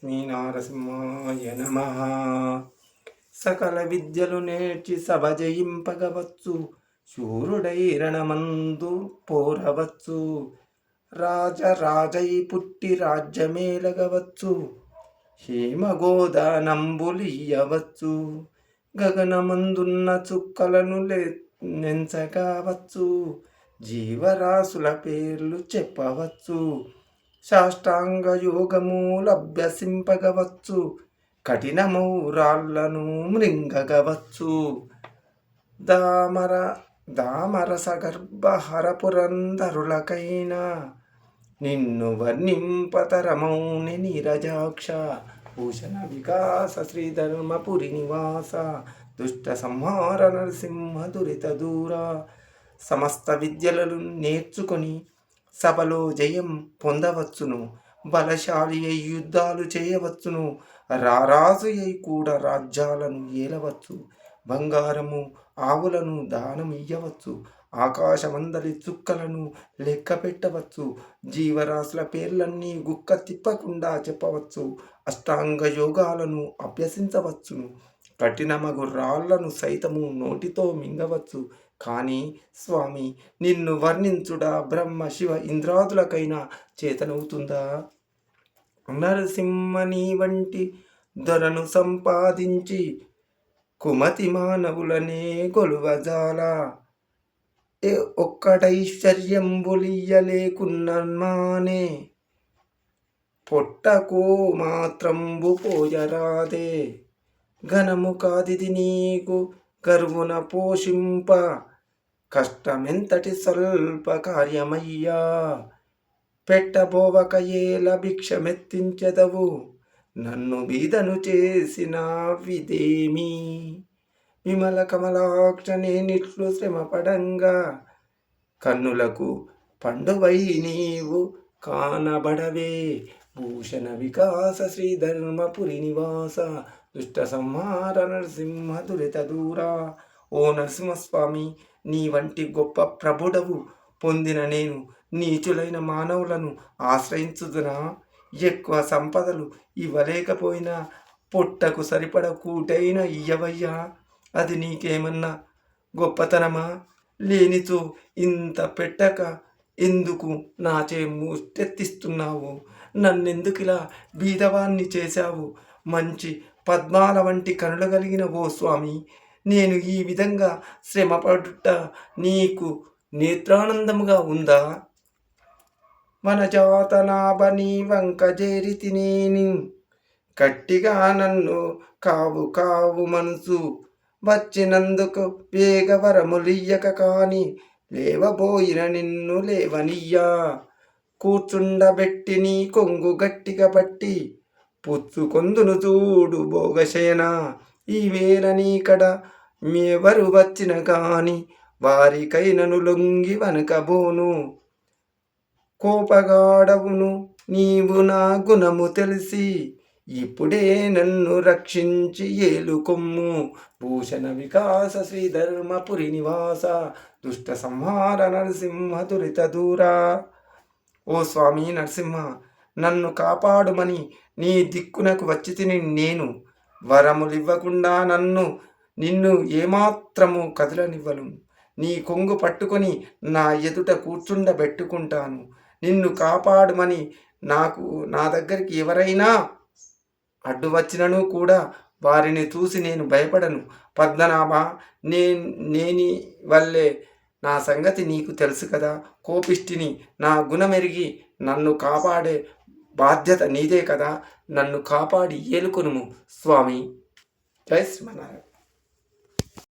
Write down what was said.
శ్రీనారసింహాయ నమ. సకల విద్యలు నేర్చి సభ జయింపగవచ్చు. శూరుడైరణమందు పోరవచ్చు. రాజ రాజై పుట్టి రాజ్యమేలగవచ్చు హేమగోదానంబులియవచ్చు గగనమందున్న చుక్కలను నెంచగవచ్చు. జీవరాశుల పేర్లు చెప్పవచ్చు. సాష్టాంగ యోగములభ్యసింపగవచ్చు కఠినమౌ రాళ్ళను మృంగగవచ్చు. దామర దామరస గర్భహరపురంధరులకైనా నిన్ను వర్ణింపతరమౌని నీరజాక్ష. భూషణ వికాస శ్రీధర్మపురి నివాస. దుష్ట సంహార నరసింహ దురిత దూర. సమస్త విద్యలను నేర్చుకొని సభలో జయం పొందవచ్చును. బలశాలి అయి యుద్ధాలు చేయవచ్చును. రారాజు అయి కూడా రాజ్యాలను ఏలవచ్చు. బంగారము ఆవులను దానం ఇయ్యవచ్చు. ఆకాశమందలి చుక్కలను లెక్క పెట్టవచ్చు జీవరాశుల పేర్లన్నీ గుక్క తిప్పకుండా చెప్పవచ్చు. అష్టాంగ యోగాలను అభ్యసించవచ్చును. కఠినమగు రాళ్ళను సైతము నోటితో మింగవచ్చు. కానీ స్వామి నిన్ను వర్ణించుడా బ్రహ్మ శివ ఇంద్రాదులకైనా చేతనవుతుందా? నరసింహని వంటి దొరను సంపాదించి కుమతి మానవులనే కొలువజాల. ఒక్కటైశ్వర్యంబులియలేకున్నమానే పొట్టకో మాత్రంబు పోయరాదే. ఘనము కాదిది నీకు గర్వున పోషింప. కష్టమెంతటి స్వల్ప కార్యమయ్యా పెట్టబోవక ఏల భిక్షమెత్తించెదవు. నన్ను బీదను చేసిన విదేమి విమల కమలాక్ష నేనిట్లు శ్రమపడంగా. కన్నులకు పండువై నీవు కానబడవే. భూషణ వికాస శ్రీధర్మపురి నివాస. దుష్ట సంహార నరసింహ దురిత దూరా. ఓ నరసింహస్వామి నీ వంటి గొప్ప ప్రభుడవు పొందిన నేను నీచులైన మానవులను ఆశ్రయించుదునా? ఎక్కువ సంపదలు ఇవ్వలేకపోయినా పొట్టకు సరిపడ కూటైన ఇయ్యవయ్యా. అది నీకేమన్నా గొప్పతనమా? లేనిచో ఇంత పెట్టక ఎందుకు నాచే ముష్టెత్తిస్తున్నావు నన్నెందుకు ఇలా బీదవాన్ని చేశావు? మంచి పద్మాల వంటి కనులు కలిగిన ఓ స్వామి నేను ఈ విధంగా శ్రమపడుట నీకు నేత్రానందముగా ఉందా? మన జాతనాభని వంక చేరి తినేని గట్టిగా నన్ను కావు కావు మనసు వచ్చినందుకు వేగవరములియ్యక కాని లేవబోయిన నిన్ను లేవనియ్యా. కూర్చుండబెట్టి నీ కొంగు గట్టిగా పట్టి పుచ్చుకొందును చూడు భోగశయన. ఈ వేళ నీకడ మేవరు వచ్చిన కాని వారికైనను లొంగి వనకబోను. కోపగాడవును నీవు నా గుణము తెలిసి ఇప్పుడే నన్ను రక్షించి ఏలుకొమ్ము భూషణ వికాస శ్రీధర్మపురి నివాస దుష్ట సంహార నరసింహ దురిత దూరా. ఓ స్వామి నరసింహ నన్ను కాపాడుమని నీ దిక్కునకు వచ్చి తిని నేను. వరములివ్వకుండా నన్ను నిన్ను ఏమాత్రము కదలనివ్వను. నీ కొంగు పట్టుకొని నా ఎదుట కూర్చుండబెట్టుకుంటాను. నిన్ను కాపాడుమని నాకు నా దగ్గరికి ఎవరైనా అడ్డు వచ్చినను కూడా వారిని చూసి నేను భయపడను. పద్మనాభ నే నేని వల్లే నా సంగతి నీకు తెలుసు కదా. కోపిష్టిని నా గుణమెరిగి నన్ను కాపాడే బాధ్యత నీదే కదా. నన్ను కాపాడి ఏలుకొనుము స్వామి. జై శ్రీమన్నారాయణ.